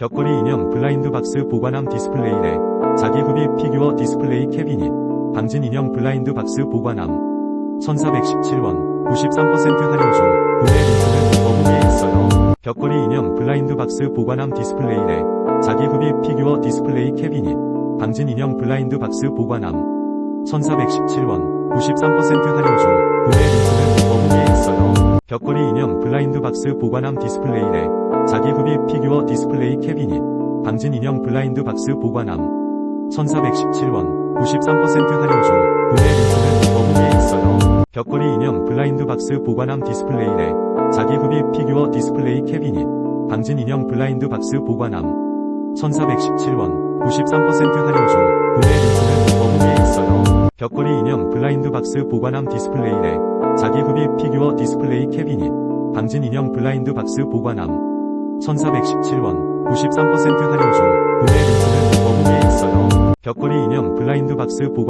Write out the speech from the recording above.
벽걸이 인형 블라인드 박스 보관함 디스플레이래 자기 흡입 피규어 디스플레이 캐비닛 방진 인형 블라인드 박스 보관함. 1417원 93% 할인 중 구매 링크는 더보기에 있어요. 벽걸이 인형 블라인드 박스 보관함 디스플레이래 자기 흡입 피규어 디스플레이 캐비닛 방진 인형 블라인드 박스 보관함. 1417원 93% 할인 중 구매 링크는 더보기에 있어요. 벽걸이 인형 블라인드 박스 보관함 디스플레이래 자기 흡입 피규어 디스플레이 캐비닛 방진 인형 블라인드 박스 보관함. 1417원 93% 할인 중. 구매 링크는 더보기에 있어요. 벽걸이 인형 블라인드 박스 보관함 디스플레이래 자기 흡입 피규어 디스플레이 캐비닛 방진 인형 블라인드 박스 보관함. 1417원 93% 할인 중. 구매 링크는 더보기에 있어요. 벽걸이 인형 블라인드 박스 보관함 디스플레이래 자기 흡입 피규어 디스플레이 캐비닛 방진 인형 블라인드 박스 보관함 1417원 93% 할인 중 구매 링크는 더보기에 있어요. 벽걸이 인형 블라인드 박스 보관